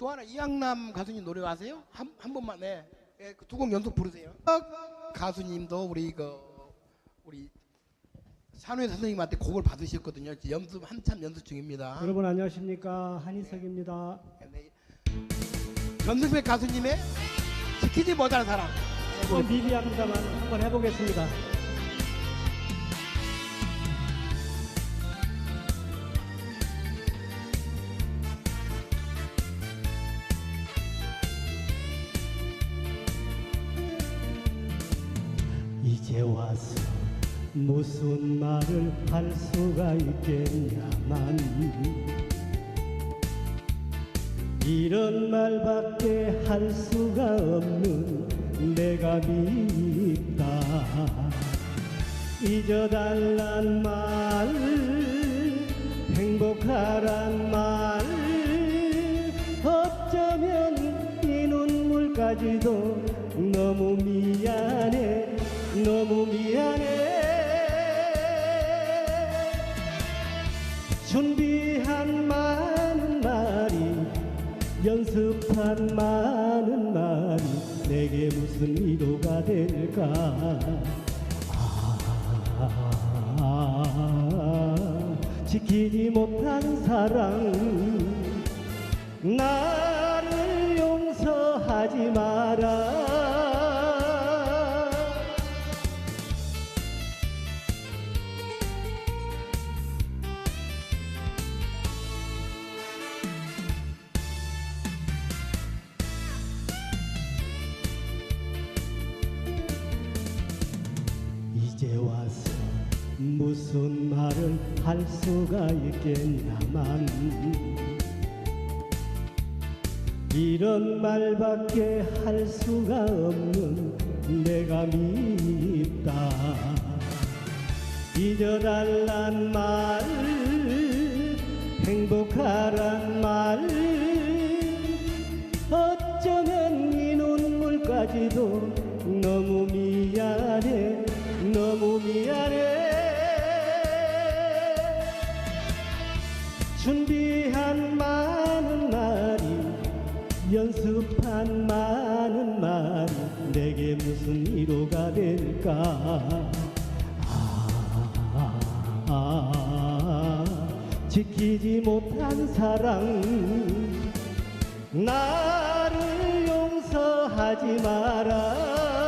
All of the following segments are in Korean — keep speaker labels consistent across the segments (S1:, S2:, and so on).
S1: 또 하나 이양남 가수님 노래 아세요? 한, 한 번만 네. 예, 두곡 연속 부르세요. 어, 가수님도 우리 그 우리 산우의 선생님한테 곡을 받으셨거든요. 연습 한참 연습 중입니다.
S2: 여러분 안녕하십니까 한희석입니다.
S1: 네. 연습의 가수님의 지키지 못할.
S2: 좀 미비합니다만 한번 해보겠습니다. 무슨 말을 할 수가 있겠냐만. 이런 말밖에 할 수가 없는 내가 밉다. 잊어달란 말 행복하란 말 어쩌면 이 눈물까지도 너무 미안해 너무 미안해 준비한 많은 말이 연습한 많은 말이 내게 무슨 위로가 될까? 아, 지키지 못한 사랑 나를 용서하지 마라 할 수가 있겠냐만. 이런 말밖에 할 수가 없는 내가 밉다. 잊어달란 말 행복하란 준비한 많은 말이 연습한 많은 말이 내게 무슨 위로가 될까? 아, 지키지 못한 사랑 나를 용서하지 마라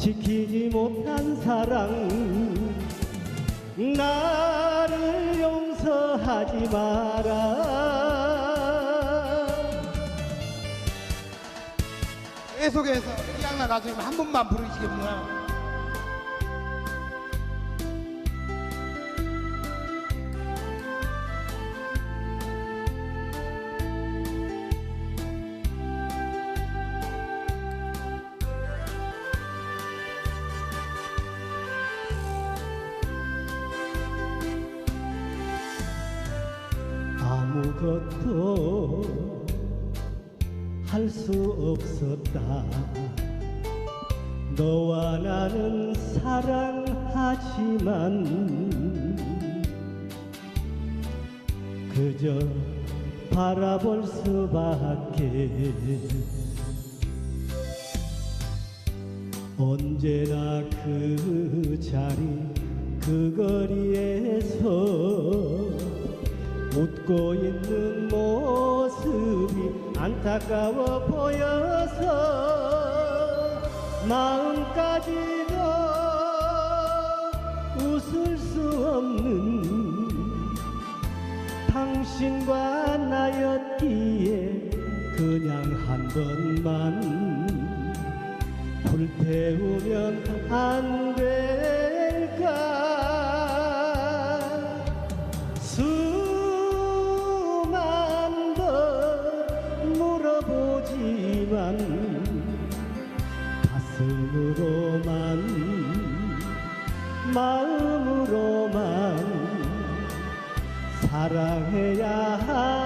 S2: 지키지 못한 사랑 나를 용서하지 마라
S1: 계속해서 이양남 가수님 한 번만 부르시겠구나.
S2: 아무것도 할 수 없었다. 너와 나는 사랑하지만 그저 바라볼 수밖에 언제나 그 자리 그 거리에서 웃고 있는 모습이 안타까워 보여서 마음까지도 웃을 수 없는 당신과 나였기에 그냥 한 번만 불태우면 안될 마음으로만 사랑해야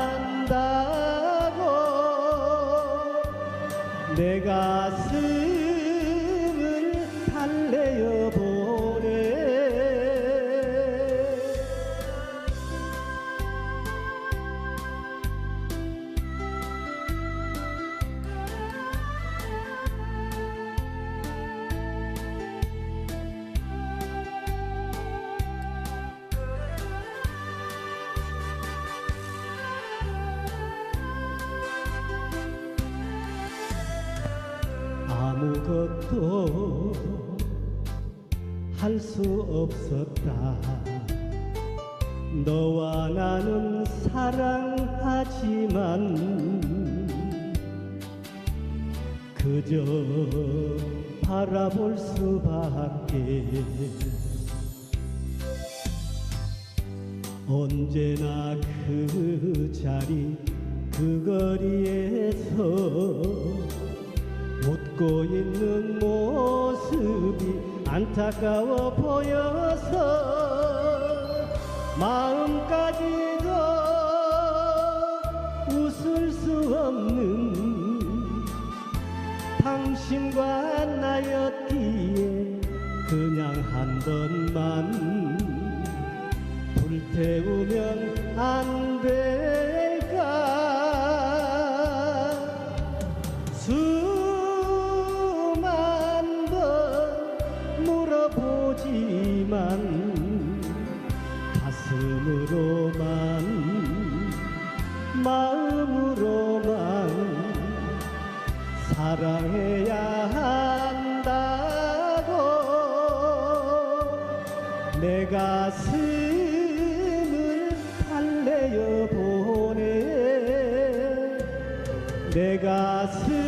S2: 것도 할 수 없었다. 너와 나는 사랑하지만 그저 바라볼 수밖에 언제나 그 자리 그 거리에서 웃고 있는 모습이 안타까워 보여서 마음까지도 웃을 수 없는 당신과 나였기에 그냥 한 번만 불태우면 안될 가슴으로만 마음으로만 사랑해야 한다고 내 가슴을 달래어 보내. 내 가슴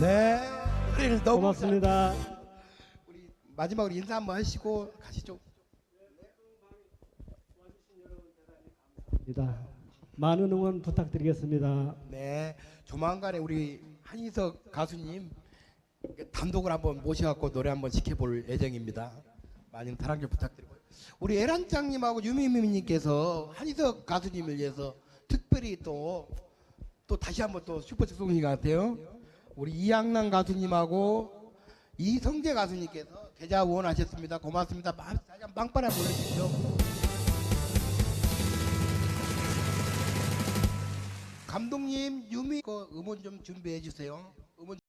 S1: 네. 노래를 너무
S2: 고맙습니다.
S1: 잘- 우리 마지막으로 인사 한번 하시고 가시죠.
S2: 많은 응원 부탁드리겠습니다.
S1: 네. 조만간에 우리 한희석 가수님 단독을 한번 모셔갖고 노래 한번 시켜볼 예정입니다. 많은 사랑 좀 부탁드리고요. 우리 에란장님하고 유미미님께서 한희석 가수님을 위해서 특별히 또 또 다시 한번 또 슈퍼챗 송신 것 같아요. 우리 이양남 가수님하고 이성재 가수님께서 계좌 후원하셨습니다. 고맙습니다. 빵빠레 보내주십시오. 감독님 유미 거 음원 좀 준비해 주세요. 음원